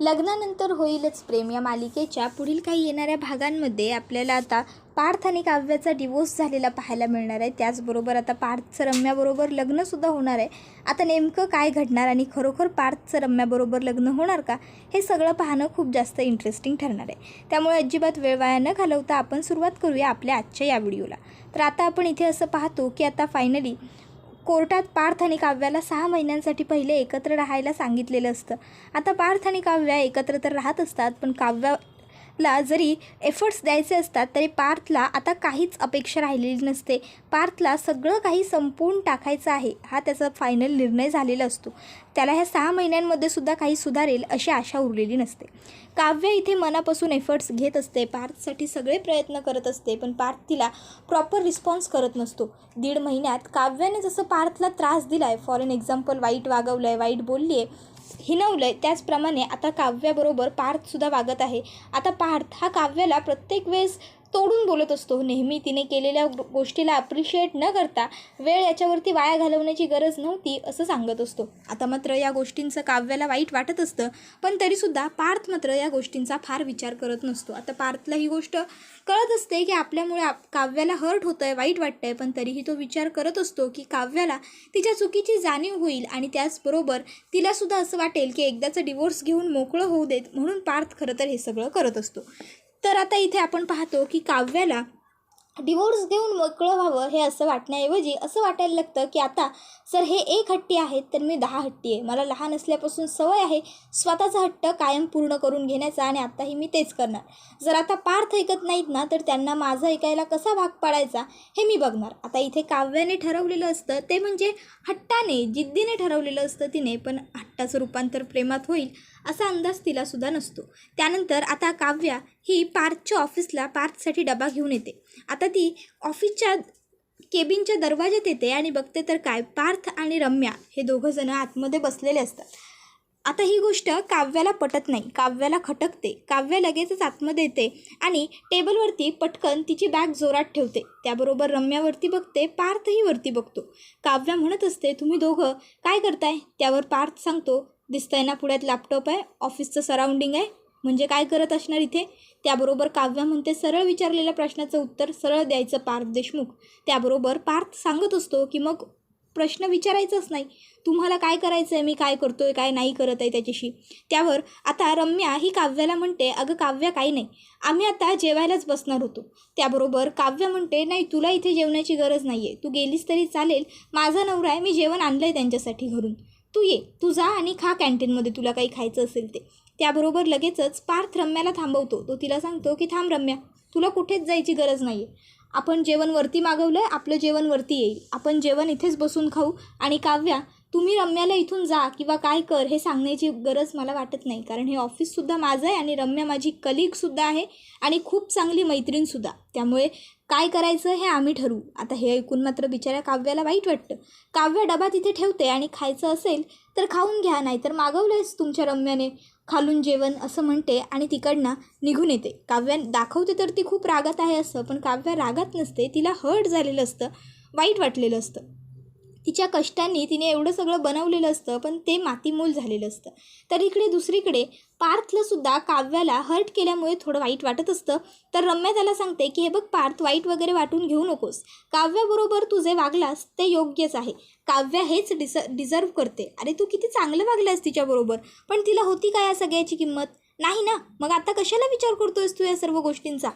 लग्नानंतर होईलच प्रेम. या मालिकेच्या पुढील काही येणाऱ्या भागांमध्ये आपल्याला आता पार्थ आणि काव्याचा डिवोर्स झालेला पाहायला मिळणार आहे. त्याचबरोबर आता पार्थचं रम्याबरोबर लग्नसुद्धा होणार आहे. आता नेमकं काय घडणार आणि खरोखर पार्थचं रम्याबरोबर लग्न होणार का? हे सगळं पाहणं खूप जास्त इंटरेस्टिंग ठरणार आहे. त्यामुळे अजिबात वेळ वाया न घालवता आपण सुरुवात करूया आपल्या आजच्या या व्हिडिओला तर आता आपण इथे असं पाहतो की आता फायनली कोर्टात पार्थ आणि काव्याला सहा महिन्यांसाठी पहिले एकत्र राहायला सांगितलेलं असतं. आता पार्थ आणि काव्या एकत्र तर राहत असतात पण काव्या काव्याला जरी एफर्ट्स द्यायचे असतात तरी पार्थला आता काहीच अपेक्षा राहिलेली नसते. पार्थला सगळं काही संपवून टाकायचं आहे हा त्याचा फायनल निर्णय झालेला असतो. त्याला ह्या सहा महिन्यांमध्ये सुद्धा काही सुधारेल अशी आशा उरलेली नसते. काव्य इथे मनापासून एफर्ट्स घेत असते पार्थसाठी सगळे प्रयत्न करत असते पण पार्थ तिला प्रॉपर रिस्पॉन्स करत नसतो. दीड महिन्यात काव्याने जसं पार्थला त्रास दिला आहे फॉर एन एक्झाम्पल वाईट वागवलं आहे वाईट बोलली आहे हिनवलं आहे त्याचप्रमाणे आता काव्याबरोबर पार्थसुद्धा वागत आहे. आता पार्थ हा काव्याला प्रत्येक वेळेस तोडून बोलत असतो. नेहमी तिने केलेल्या गोष्टीला अप्रिशिएट न करता वेळ याच्यावरती वाया घालवण्याची गरज नव्हती असं सांगत असतो. आता मात्र या गोष्टींचं काव्याला वाईट वाटत असतं पण तरीसुद्धा पार्थ मात्र या गोष्टींचा फार विचार करत नसतो. आता पार्थला ही गोष्ट कळत असते की आपल्यामुळे आप काव्याला हर्ट होतं आहे वाईट वाटतं आहे पण तरीही तो विचार करत असतो की काव्याला तिच्या चुकीची जाणीव होईल आणि त्याचबरोबर तिलासुद्धा असं वाटेल की एकदाचं डिवोर्स घेऊन मोकळं होऊ देत म्हणून पार्थ खरं तर हे सगळं करत असतो. तर आता इथे आपण पाहतो की काव्याला डिवोर्स घेऊन मोकळं व्हावं हे असं वाटण्याऐवजी असं वाटायला लागतं की आता सर हे एक हट्टी आहेत तर मी दहा हट्टी आहे. मला लहान असल्यापासून सवय आहे स्वतःचा हट्ट कायम पूर्ण करून घेण्याचा आणि आत्ताही मी तेच करणार. जर आता पार्थ ऐकत नाहीत ना तर त्यांना माझं ऐकायला कसा भाग पाडायचा हे मी बघणार. आता इथे काव्याने ठरवलेलं असतं ते म्हणजे हट्टाने जिद्दीने ठरवलेलं असतं तिने पण हट्टाचं रूपांतर प्रेमात होईल असा अंदाज तिला सुद्धा नसतो. त्यानंतर आता काव्या ही पार्थच्या ऑफिसला पार्थसाठी डबा घेऊन येते. आता ती ऑफिसच्या केबिनच्या दरवाजात येते आणि बघते तर काय पार्थ आणि रम्या हे दोघं जण आतमध्ये बसलेले असतात. आता ही गोष्ट काव्याला पटत नाही काव्याला खटकते. काव्य लगेचच आतमध्ये येते आणि टेबलवरती पटकन तिची बॅग जोरात ठेवते. त्याबरोबर रम्यावरती बघते पार्थही वरती बघतो. काव्या म्हणत असते तुम्ही दोघं काय करताय? त्यावर पार्थ सांगतो दिसतंय ना पुढ्यात लॅपटॉप आहे ऑफिसचं सराउंडिंग आहे. म्हणजे काय करत असणार इथे? त्याबरोबर काव्या म्हणते सरळ विचारलेल्या प्रश्नाचं उत्तर सरळ द्यायचं पार्थ देशमुख. त्याबरोबर पार्थ सांगत असतो की मग प्रश्न विचारायचाच नाही. तुम्हाला काय करायचं आहे मी काय करतो आहे काय नाही करत आहे त्याच्याशी? त्यावर आता रम्या ही काव्याला म्हणते अगं काव्या काही नाही. आम्ही आता जेवायलाच बसणार होतो. त्याबरोबर काव्य म्हणते नाही तुला इथे जेवण्याची गरज नाही आहे तू गेलीस तरी चालेल. माझा नवरा आहे. मी जेवण आणलं आहे त्यांच्यासाठी घरून. तू ये तू जा आणि खा कॅन्टीनमध्ये तुला काही खायचं असेल ते. त्याबरोबर लगेचच पार्थ रम्याला थांबवतो. तो तिला सांगतो की थांब रम्या तुला कुठेच जायची गरज नाही आहे आपण जेवण वरती मागवलं आहे आपलं जेवण वरती येईल. आपण जेवण इथेच बसून खाऊ आणि काव्या तुम्ही रम्याला इथून जा किंवा काय कर हे सांगण्याची गरज मला वाटत नाही. कारण हे ऑफिससुद्धा माझं आहे आणि रम्या माझी कलिगसुद्धा आहे आणि खूप चांगली मैत्रीणसुद्धा त्यामुळे काय करायचं हे आम्ही ठरवू. आता हे ऐकून मात्र बिचाऱ्या काव्याला वाईट वाटतं. काव्य डबा तिथे ठेवते आणि खायचं असेल तर खाऊन घ्या नाही तर मागवलंयच तुमच्या रम्याने. खालून जेवण असं म्हणते आणि तिकडनं निघून येते. काव्या दाखवते तर ती खूप रागात आहे असं पण काव्या रागात नसते. तिला हर्ट झालेलं असतं वाईट वाटलेलं असतं. तिच्या कष्टांनी तिने एवढं सगळं बनवलेलं असतं पण ते मातीमोल झालेलं असतं. तर इकडे दुसरीकडे पार्थलासुद्धा काव्याला हर्ट केल्यामुळे थोडं वाईट वाटत असतं. तर रम्या त्याला सांगते की हे बघ पार्थ वाईट वगैरे वाटून घेऊ नकोस. काव्याबरोबर तू जे वागलास ते योग्यच आहे. काव्या हेच डिस डिझर्व करते. अरे तू किती चांगलं वागलास तिच्याबरोबर. पण तिला होती का या सगळ्याची किंमत? नाही ना. मग आता कशाला विचार करतोयस तू या सर्व गोष्टींचा?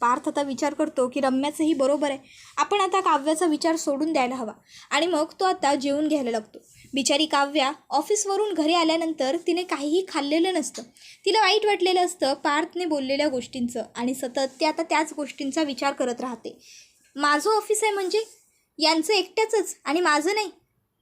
पार्थ आता विचार करतो की रम्याचंही बरोबर आहे. आपण आता काव्याचा विचार सोडून द्यायला हवा. आणि मग तो आता जेवून घ्यायला लागतो. बिचारी काव्या ऑफिसवरून घरी आल्यानंतर तिने काहीही खाल्लेलं नसतं. तिला वाईट वाटलेलं असतं पार्थने बोललेल्या गोष्टींचं आणि सतत ते आता त्याच गोष्टींचा विचार करत राहते. माझं ऑफिस आहे म्हणजे? यांचं एकट्याचंच आणि माझं नाही.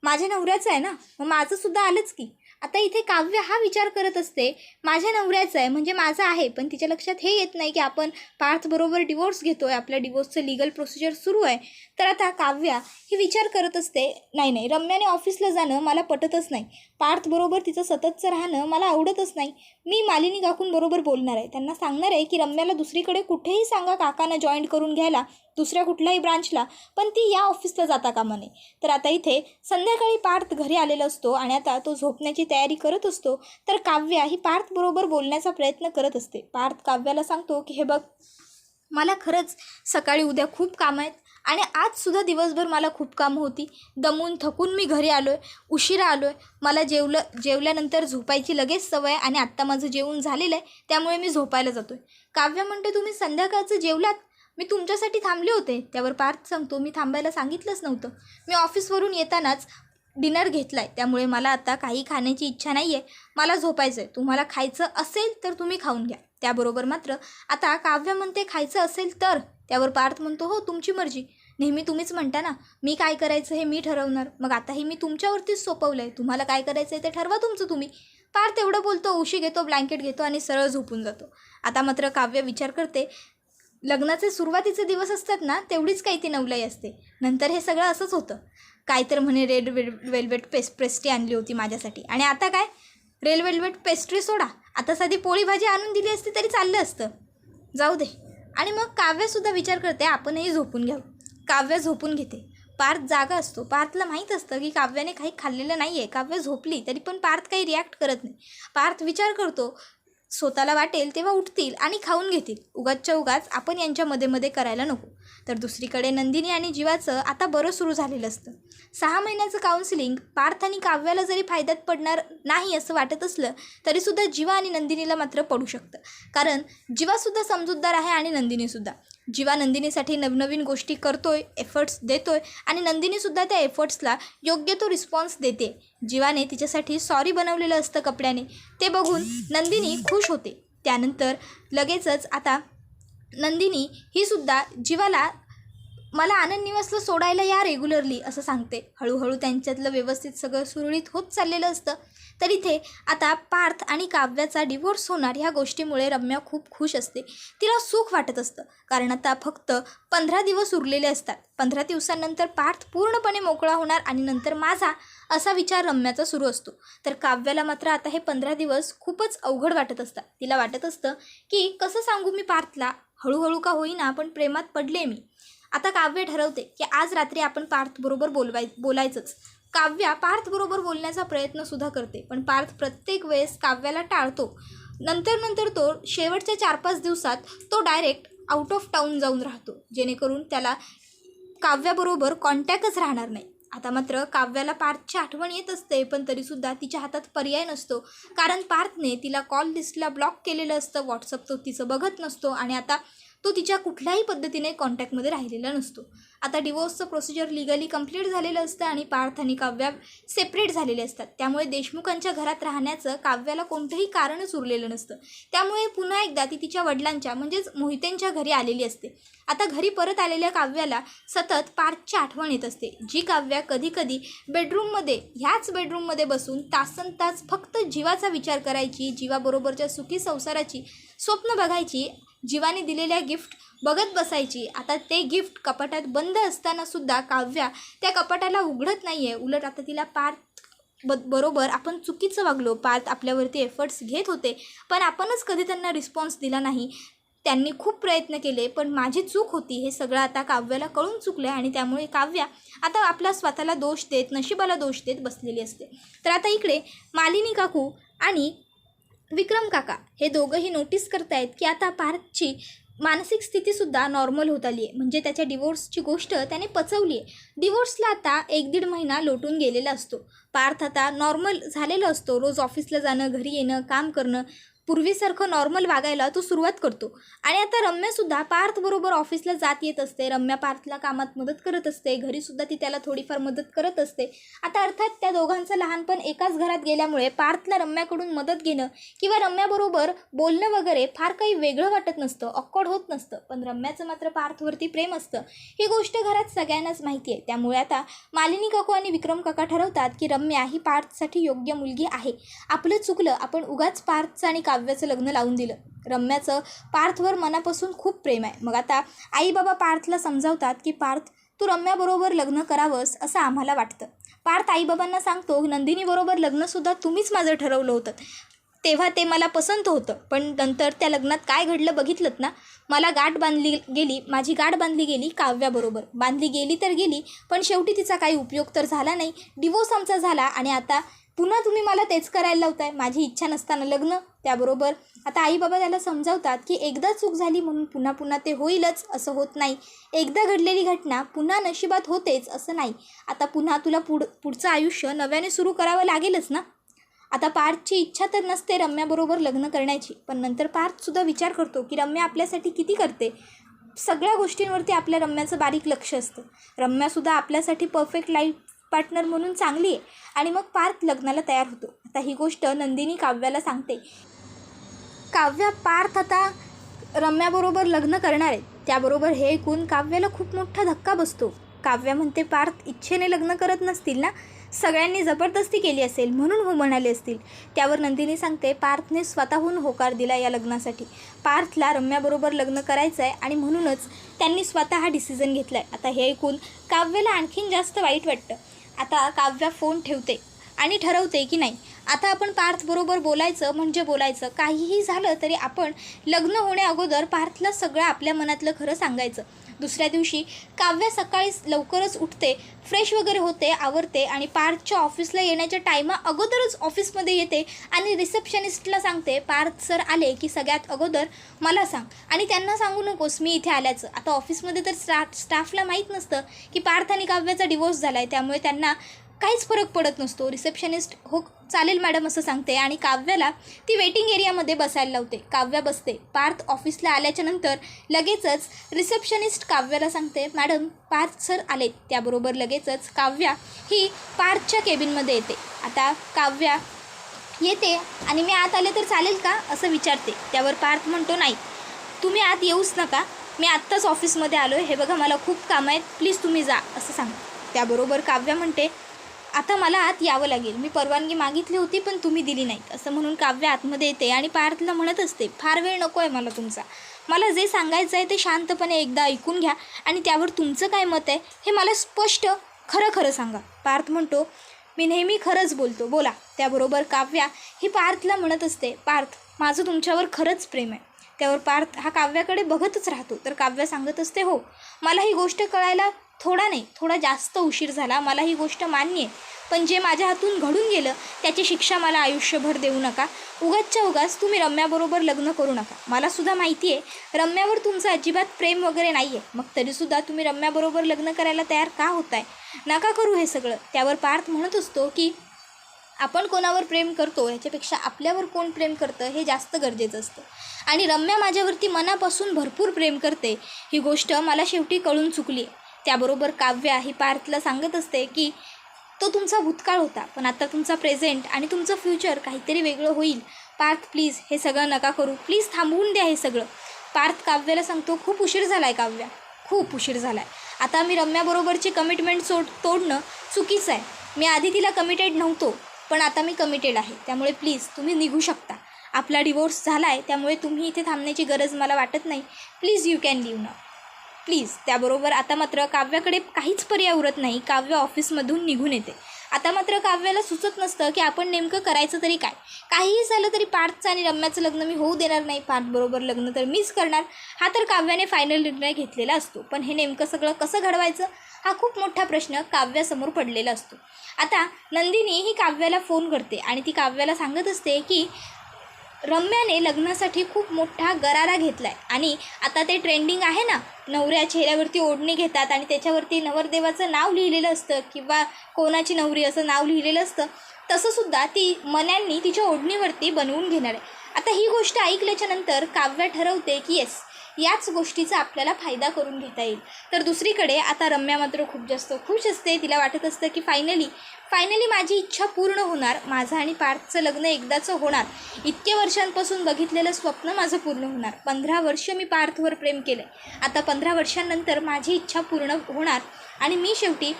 माझ्या नवऱ्याचं आहे ना? मग माझंसुद्धा आलंच की. आता इथे काव्य हा विचार करत असते माझ्या नवऱ्याचं आहे म्हणजे माझं आहे पण तिच्या लक्षात हे येत नाही की आपण पार्थबरोबर डिवोर्स घेतो आहे आपल्या डिवोर्सचं लिगल प्रोसिजर सुरू आहे. तर आता काव्या ही विचार करत असते नाही नाही रम्याने ऑफिसला जाणं मला पटतच नाही. पार्थबरोबर तिचं सततचं राहणं मला आवडतच नाही. मी मालिनी काकूंबरोबर बोलणार आहे. त्यांना सांगणार आहे की रम्याला दुसरीकडे कुठेही सांगा काकांना जॉईन करून घ्यायला दुसऱ्या कुठल्याही ब्रांचला पण ती या ऑफिसला जाता कामा नये. तर आता इथे संध्याकाळी पार्थ घरी आलेला असतो आणि आता तो झोपण्याची तयारी करत असतो. तर काव्या ही पार्थबरोबर बोलण्याचा प्रयत्न करत असते. पार्थ काव्याला सांगतो की हे बघ मला खरंच सकाळी उद्या खूप काम आहेत. आणि आजसुद्धा दिवसभर मला खूप कामं होती. दमून थकून मी घरी आलो आहे उशिरा आलो आहे मला जेवलं जेवल्यानंतर झोपायची लगेच सवय आहे आणि आत्ता माझं जेवण झालेलं आहे त्यामुळे मी झोपायला जातो आहे काव्य म्हणते तुम्ही संध्याकाळचं जेवलात? मी तुमच्यासाठी थांबले होते. त्यावर पार्थ सांगतो मी थांबायला सांगितलंच नव्हतं. मी ऑफिसवरून येतानाच डिनर घेतला आहे त्यामुळे मला आता काही खाण्याची इच्छा नाही आहे मला झोपायचं आहे तुम्हाला खायचं असेल तर तुम्ही खाऊन घ्या. त्याबरोबर मात्र आता काव्य म्हणते खायचं असेल तर? त्यावर पार्थ म्हणतो हो तुमची मर्जी. नेहमी तुम्हीच म्हणता ना मी काय करायचं हे मी ठरवणार. मग आता हे मी तुमच्यावरतीच सोपवलं आहे तुम्हाला काय करायचं आहे ते ठरवा तुमचं तुम्ही. पार्थ एवढं बोलतो उशी घेतो ब्लँकेट घेतो आणि सरळ झोपून जातो. आता मात्र काव्य विचार करते लग्नाचे सुरुवातीचे दिवस असतात ना तेवढीच काही ती नवलाई असते. नंतर हे सगळं असंच होतं. काय तर म्हणे रेड वेल वेल्वेट पेस पेस्ट्री आणली होती माझ्यासाठी. आणि आता काय? रेल वेल्वेट पेस्ट्री सोडा. आता साधी पोळी भाजी आणून दिली असती तरी चाललं असतं. जाऊ दे. आणि मग काव्यसुद्धा विचार करते आपणही झोपून घ्यावं. काव्य झोपून घेते. पार्थ जागा असतो. पार्थला माहीत असतं की काव्याने काही खाल्लेलं नाही आहे काव्य झोपली तरी पण पार्थ काही रिॲक्ट करत नाही. पार्थ विचार करतो स्वतःला वाटेल तेव्हा उठतील आणि खाऊन घेतील. उगाचच्या उगाच आपण यांच्या मध्ये मध्ये करायला नको. तर दुसरीकडे नंदिनी आणि जीवाचं आता बरं सुरू झालेलं असतं. सहा महिन्याचं काउन्सिलिंग पार्थ आणि काव्याला जरी फायद्यात पडणार नाही असं वाटत असलं तरीसुद्धा जीवा आणि नंदिनीला मात्र पडू शकतं. कारण जीवासुद्धा समजूतदार आहे आणि नंदिनीसुद्धा. जीवा नंदिनीसाठी नवनवीन गोष्टी करतोय एफर्ट्स देतोय आणि नंदिनीसुद्धा त्या एफर्ट्सला योग्य तो रिस्पॉन्स देते. जीवाने तिच्यासाठी सॉरी बनवलेलं असतं कपड्याने. ते बघून नंदिनी खुश होते. त्यानंतर लगेचच आता नंदिनी ही सुद्धा जीवाला मला आनंद निवासला सोडायला या रेग्युलरली असं सांगते. हळूहळू त्यांच्यातलं व्यवस्थित सगळं सुरळीत होत चाललेलं असतं. तर इथे आता पार्थ आणि काव्याचा डिवोर्स होणार ह्या गोष्टीमुळे रम्या खूप खुश असते. तिला सुख वाटत असतं. कारण आता फक्त पंधरा दिवस उरलेले असतात. पंधरा दिवसांनंतर पार्थ पूर्णपणे मोकळा होणार आणि नंतर माझा असा विचार रम्याचा सुरू असतो. तर काव्याला मात्र आता हे पंधरा दिवस खूपच अवघड वाटत असतात. तिला वाटत असतं की कसं सांगू मी पार्थला? हळूहळू का होईना पण प्रेमात पडले मी. आता काव्य ठरवते की आज रात्री आपण पार्थबरोबर बोलवाय बोलायचंच. काव्या पार्थबरोबर बोलण्याचा प्रयत्नसुद्धा करते पण पार्थ प्रत्येक वेळेस काव्याला टाळतो. नंतर नंतर तो शेवटच्या चार पाच दिवसात तो डायरेक्ट आउट ऑफ टाऊन जाऊन राहतो जेणेकरून त्याला काव्याबरोबर कॉन्टॅक्टच राहणार नाही. आता मात्र काव्याला पार्थची आठवण येत असते पण तरीसुद्धा तिच्या हातात पर्याय नसतो. कारण पार्थने तिला कॉल लिस्टला ब्लॉक केलेलं असतं व्हॉट्सअप तो तिचं बघत नसतो. आणि आता तो तिच्या कुठल्याही पद्धतीने कॉन्टॅक्टमध्ये राहिलेला नसतो. आता डिवोर्सचं प्रोसिजर लिगली कंप्लीट झालेलं असतं आणि पार्थ आणि काव्या सेपरेट झालेले असतात. त्यामुळे देशमुखांच्या घरात राहण्याचं काव्याला कोणतंही कारणच उरलेलं नसतं. त्यामुळे पुन्हा एकदा ती तिच्या वडिलांच्या म्हणजेच मोहितेंच्या घरी आलेली असते. आता घरी परत आलेल्या काव्याला सतत पार्थची आठवण येत असते जी काव्या कधीकधी बेडरूममध्ये ह्याच बेडरूममध्ये बसून तासन तास फक्त जीवाचा विचार करायची जीवाबरोबरच्या सुखी संसाराची स्वप्न बघायची जीवाने दिलेल्या गिफ्ट बघत बसायची. आता ते गिफ्ट कपाटात बंद असताना सुद्धा काव्या त्या कपाटाला उघडत नाही आहे उलट आता तिला पार्थ ब बरोबर आपण चुकीचं वागलो. पार्थ आपल्यावरती एफर्ट्स घेत होते पण आपणच कधी त्यांना रिस्पॉन्स दिला नाही. त्यांनी खूप प्रयत्न केले पण माझी चूक होती. हे सगळं आता काव्याला कळून चुकलं आणि त्यामुळे काव्या आता आपला स्वतःला दोष देत नशिबाला दोष देत बसलेली असते. तर आता इकडे मालिनी काकू आणि विक्रम काका हे दोघंही नोटीस करतायत की आता पार्थची मानसिक स्थितीसुद्धा नॉर्मल होत आली आहे म्हणजे त्याच्या डिवोर्सची गोष्ट त्याने पचवली आहे डिवोर्सला आता एक दीड महिना लोटून गेलेला असतो. पार्थ आता नॉर्मल झालेला असतो. रोज ऑफिसला जाणं घरी येणं काम करणं. पूर्वीसारखं नॉर्मल वागायला तो सुरुवात करतो. आणि आता रम्यासुद्धा पार्थबरोबर ऑफिसला जात येत असते. रम्या पार्थला कामात मदत करत असते. घरीसुद्धा ती त्याला थोडीफार मदत करत असते. आता अर्थात त्या दोघांचं लहानपण एकाच घरात गेल्यामुळे पार्थला रम्याकडून मदत घेणं किंवा रम्याबरोबर बोलणं वगैरे फार काही वेगळं वाटत नसतं. ऑक्कड होत नसतं. पण रम्याचं मात्र पार्थवरती प्रेम असतं. ही गोष्ट घरात सगळ्यांनाच माहिती आहे. त्यामुळे आता मालिनी काकू आणि विक्रम काका ठरवतात की रम्या ही पार्थसाठी योग्य मुलगी आहे. आपलं चुकलं आपण उगाच पार्थचं आणि काव्याचं लग्न लावून दिलं. रम्याचं पार्थवर मनापासून खूप प्रेम आहे. मग आता आई बाबा पार्थला समजावतात की पार्थ तू रम्याबरोबर लग्न करावंस असं आम्हाला वाटतं. पार्थ आईबाबांना सांगतो नंदिनीबरोबर लग्नसुद्धा तुम्हीच माझं ठरवलं होतं. तेव्हा ते मला पसंत होतं. पण नंतर त्या लग्नात काय घडलं बघितलं ना? मला गाठ बांधली गेली माझी गाठ बांधली गेली काव्याबरोबर. बांधली गेली तर गेली पण शेवटी तिचा काही उपयोग तर झाला नाही. डिवोर्स आमचा झाला आणि आता पुन्हा तुम्ही मला तेच करायला लावताय? माझी इच्छा नसताना लग्न? त्याबरोबर आता आई बाबा त्याला समजावतात की एकदा चूक झाली म्हणून पुन्हा पुन्हा ते होईलच असं होत नाही. एकदा घडलेली घटना पुन्हा नशिबात होतेच असं नाही. आता पुन्हा तुला पुढ पुढचं आयुष्य नव्याने सुरू करावं लागेलच ना? आता पार्थची इच्छा तर नसते रम्याबरोबर लग्न करण्याची. पण नंतर पार्थसुद्धा विचार करतो की रम्या आपल्यासाठी किती करते? सगळ्या गोष्टींवरती आपल्या रम्याचं बारीक लक्ष असतं. रम्यासुद्धा आपल्यासाठी परफेक्ट लाईफ पार्टनर म्हणून चांगली आहे. आणि मग पार्थ लग्नाला तयार होतो. आता ही गोष्ट नंदिनी काव्याला सांगते. काव्या पार्थ आता रम्याबरोबर लग्न करणार आहे त्याबरोबर हे ऐकून काव्याला खूप मोठा धक्का बसतो. काव्या म्हणते पार्थ इच्छेने लग्न करत नसतील ना? सगळ्यांनी जबरदस्ती केली असेल म्हणून हो म्हणाले असतील. त्यावर नंदिनी सांगते पार्थने स्वतःहून होकार दिला या लग्नासाठी. पार्थला रम्याबरोबर लग्न करायचं आहे आणि म्हणूनच त्यांनी स्वतः हा डिसिजन घेतला आहे आता हे ऐकून काव्याला आणखीन जास्त वाईट वाटतं. आता काव्या फोन ठेवते आणि ठरवते की नाही. आता आपण पार्थबरोबर बोलायचं म्हणजे बोलायचं. काहीही झालं तरी आपण लग्न होण्या अगोदर पार्थला सगळं आपल्या मनातलं खरं सांगायचं. दुसऱ्या दिवशी काव्या सकाळी लवकरच उठते फ्रेश वगैरे होते आवरते आणि पार्थच्या ऑफिसला येण्याच्या टायमा अगोदरच ऑफिसमध्ये येते आणि रिसेप्शनिस्टला सांगते पार्थ सर आले की सगळ्यात अगोदर मला सांग. आणि त्यांना सांगू नकोस मी इथे आल्याचं. आता ऑफिसमध्ये तर स्टा स्टाफला माहीत नसतं की पार्थ आणि काव्याचा डिवोर्स झाला आहे त्यामुळे त्यांना काहीच फरक पडत नसतो. रिसेप्शनिस्ट हो चालेल मॅडम असं सांगते आणि काव्याला ती वेटिंग एरियामध्ये बसायला लावते. काव्या बसते. पार्थ ऑफिसला आल्याच्यानंतर लगेचच रिसेप्शनिस्ट काव्याला सांगते मॅडम पार्थ सर आलेत. त्याबरोबर लगेचच काव्या ही पार्थच्या केबिनमध्ये येते. आता काव्या येते आणि मी आत आले तर चालेल का? असं विचारते. त्यावर पार्थ म्हणतो नाही तुम्ही आत येऊच नका. मी आत्ताच ऑफिसमध्ये आलो आहे हे बघा मला खूप कामं आहेत. प्लीज तुम्ही जा असं सांग त्याबरोबर काव्या म्हणते आता मला आत यावं लागेल. मी परवानगी मागितली होती पण तुम्ही दिली नाहीत. असं म्हणून काव्य आतमध्ये येते आणि पार्थला म्हणत असते फार वेळ नको आहे मला तुमचा. मला जे सांगायचं आहे ते शांतपणे एकदा ऐकून घ्या आणि त्यावर तुमचं काय मत आहे हे मला स्पष्ट खरं खरं सांगा. पार्थ म्हणतो मी नेहमी खरंच बोलतो. बोला. त्याबरोबर काव्या ही पार्थला म्हणत असते पार्थ माझं तुमच्यावर खरंच प्रेम आहे. त्यावर पार्थ हा काव्याकडे बघतच राहतो. तर काव्या सांगत असते हो मला ही गोष्ट कळायला थोडा नाही थोडा जास्त उशीर झाला. मला ही गोष्ट मान्य आहे. पण जे माझ्या हातून घडून गेलं त्याची शिक्षा मला आयुष्यभर देऊ नका. उगाचच्या उगाच तुम्ही रम्याबरोबर लग्न करू नका. मला सुद्धा माहिती आहे रम्यावर तुमचं अजिबात प्रेम वगैरे नाही आहे मग तरीसुद्धा तुम्ही रम्याबरोबर लग्न करायला तयार का होत आहे नका करू हे सगळं. त्यावर पार्थ म्हणत असतो की आपण कोणावर प्रेम करतो ह्याच्यापेक्षा आपल्यावर कोण प्रेम करतं हे जास्त गरजेचं असतं. आणि रम्या माझ्यावरती मनापासून भरपूर प्रेम करते. ही गोष्ट मला शेवटी कळून चुकली आहे त्याबरोबर काव्या ही पार्थला सांगत असते की तो तुमचा भूतकाळ होता पण आता तुमचा प्रेझेंट आणि तुमचं फ्युचर काहीतरी वेगळं होईल. पार्थ प्लीज हे सगळं नका करू. प्लीज थांबवून द्या हे सगळं. पार्थ काव्याला सांगतो खूप उशीर झाला आहे काव्या. खूप उशीर झाला आहे आता मी रम्याबरोबरची कमिटमेंट सोड तोडणं चुकीचं आहे. मी आधी तिला कमिटेड नव्हतो पण आता मी कमिटेड आहे. त्यामुळे प्लीज तुम्ही निघू शकता. आपला डिवोर्स झाला आहे त्यामुळे तुम्ही इथे थांबण्याची गरज मला वाटत नाही. Please you can leave now please त्याबरोबर आता मात्र काव्याकडे काहीच पर्याय उरत नाही. काव्य ऑफिसमधून निघून येते. आता मात्र काव्याला सुचत नसतं की आपण नेमकं करायचं तरी काय. काहीही झालं तरी पार्थचं आणि रम्याचं लग्न मी होऊ देणार नाही. पार्थबरोबर लग्न तर मीच करणार. हा तर काव्याने फायनल निर्णय घेतलेला असतो. पण हे नेमकं सगळं कसं घडवायचं? हा खूप मोठा प्रश्न काव्यासमोर पडलेला असतो. आता नंदिनी ही काव्याला फोन करते आणि ती काव्याला सांगत असते की रम्याने लग्नासाठी खूप मोठा गरारा घेतला आहे आणि आता ते ट्रेंडिंग आहे ना नवऱ्या चेहऱ्यावरती ओढणी घेतात आणि त्याच्यावरती नवरदेवाचं नाव लिहिलेलं असतं किंवा कोणाची नवरी असं नाव लिहिलेलं असतं तसंसुद्धा ती मन्यांनी तिच्या ओढणीवरती बनवून घेणार आहे. आता ही गोष्ट ऐकल्याच्यानंतर काव्य काव्या ठरवते की येस याच गोष्टीचा आपल्याला फायदा करून घेता येईल. तर दुसरीकडे आता रम्या मात्र खूप जास्त खुश असते. तिला वाटत असतं की फायनली फायनली माझी इच्छा पूर्ण होणार. माझं आणि पार्थचं लग्न एकदाचं होणार. इतक्या वर्षांपासून बघितलेलं स्वप्न माझं पूर्ण होणार. पंधरा वर्ष मी पार्थवर प्रेम केलं आहे आता पंधरा वर्षांनंतर माझी इच्छा पूर्ण होणार. आणि मी शेवटी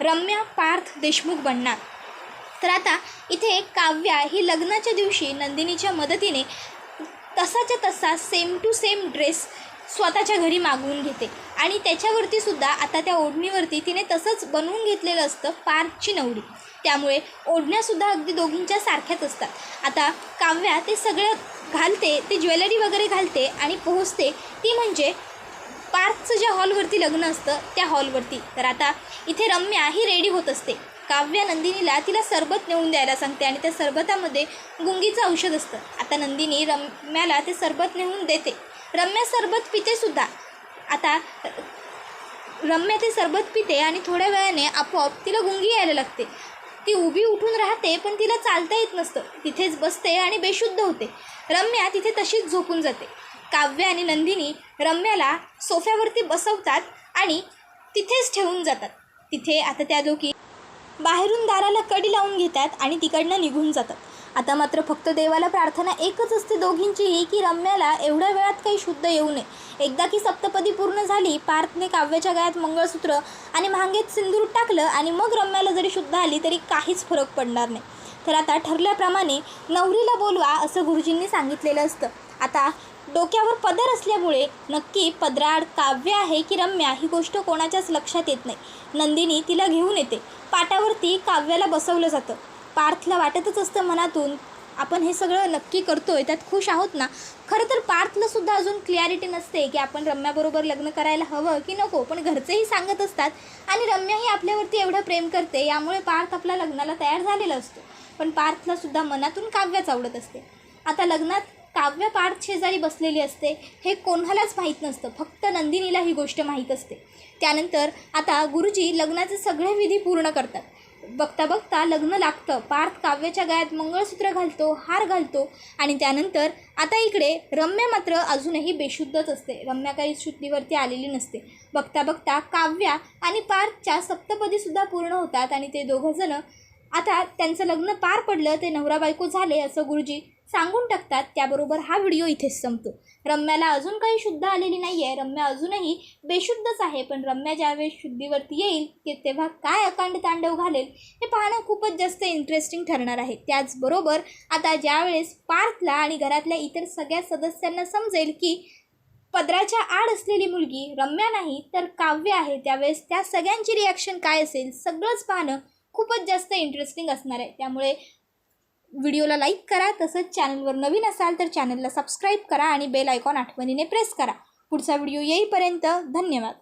रम्या पार्थ देशमुख बनणार. तर आता इथे काव्या ही लग्नाच्या दिवशी नंदिनीच्या मदतीने तसाच्या तसा सेम टू सेम ड्रेस स्वतःच्या घरी मागवून घेते. आणि त्याच्यावरती सुद्धा आता त्या ओढणीवरती तिने तसंच बनवून घेतलेलं असतं पार्थची नवरी त्यामुळे ओढण्यासुद्धा अगदी दोघींच्या सारख्याच असतात. आता काव्या ते सगळं घालते ते ज्वेलरी वगैरे घालते आणि पोहोचते. ती म्हणजे पार्थचं ज्या हॉलवरती लग्न असतं त्या हॉलवरती तर आता इथे रम्या ही रेडी होत असते. काव्या नंदिनीला तिला सरबत नेऊन द्यायला सांगते आणि त्या सरबतामध्ये गुंगीचं औषध असतं. आता नंदिनी रम्याला ते सरबत नेऊन देते. रम्या सरबत पिते सुद्धा. आता रम्या ते सरबत पिते आणि थोड्या वेळाने आपोआप तिला गुंगी यायला लागते. ती उभी उठून राहते पण तिला चालता येत नसतं. तिथेच बसते आणि बेशुद्ध होते. रम्या तिथे तशीच झोपून जाते. काव्य आणि नंदिनी रम्याला सोफ्यावरती बसवतात आणि तिथेच ठेवून जातात. तिथे आता त्या दोघी बाहेरून दाराला कडी लावून घेतात आणि तिकडनं निघून जातात. आता मात्र फक्त देवाला प्रार्थना एकच असते दोघींचीही की रम्याला एवढ्या वेळात काही शुद्ध येऊ नये. एकदा की सप्तपदी पूर्ण झाली पार्थने काव्याच्या गळ्यात मंगळसूत्र आणि मांगेत सिंदूर टाकलं आणि मग रम्याला जरी शुद्ध आली तरी काहीच फरक पडणार नाही. तर आता ठरल्याप्रमाणे नवरीला बोलवा असं गुरुजींनी सांगितलेलं असतं. आता डोक्यावर पदर असल्यामुळे नक्की पदराड काव्य आहे की रम्या ही गोष्ट कोणाच्याच लक्षात येत नाही. नंदिनी तिला घेऊन येते. पाटावरती काव्याला बसवलं जातं. पार्थला वाटतच असतं मनातून आपण हे सगळं नक्की करतो आहे त्यात खुश आहोत ना? खरं तर पार्थला सुद्धा अजून क्लॅरिटी नसते की आपण रम्याबरोबर लग्न करायला हवं की नको पण घरचेही सांगत असतात आणि रम्याही आपल्यावरती एवढं प्रेम करते यामुळे पार्थ आपल्या लग्नाला तयार झालेला असतो. पण पार्थला सुद्धा मनातून काव्याच आवडत असते. आता लग्नात काव्य पार्थ शेजारी बसलेली असते हे कोणालाच माहीत नसतं. फक्त नंदिनीला ही गोष्ट माहीत असते. त्यानंतर आता गुरुजी लग्नाचे सगळे विधी पूर्ण करतात. बघता बघता लग्न लागतं पार्थ काव्याच्या गळ्यात मंगळसूत्र घालतो हार घालतो आणि त्यानंतर आता इकडे रम्या मात्र अजूनही बेशुद्धच असते. रम्या काही शुद्धीवरती आलेली नसते. बघता बघता काव्या आणि पार्थच्या सप्तपदीसुद्धा पूर्ण होतात आणि ते दोघंजणं आता त्यांचं लग्न पार पडलं ते नवरा बायको झाले असं गुरुजी सांगून टाकतात त्याबरोबर हा व्हिडिओ इथेच संपतो. रम्याला अजून काही शुद्ध आलेली नाही आहे रम्या अजूनही बेशुद्धच आहे पण रम्या ज्यावेळेस शुद्धीवरती येईल की तेव्हा काय अकांड तांडव घालेल हे पाहणं खूपच जास्त इंटरेस्टिंग ठरणार आहे. त्याचबरोबर आता ज्यावेळेस पार्थला आणि घरातल्या इतर सगळ्या सदस्यांना समजेल की पदराच्या आड असलेली मुलगी रम्या नाही तर काव्य आहे. त्यावेळेस त्या सगळ्यांची रिॲक्शन काय असेल सगळंच पाहणं खूपच जास्त इंटरेस्टिंग असणार आहे. त्यामुळे व्हिडिओला लाईक करा तसंच चॅनलवर नवीन असाल तर चॅनलला सबस्क्राईब करा आणि बेल आयकॉन आठवणीने प्रेस करा. पुढचा व्हिडिओ येईपर्यंत धन्यवाद.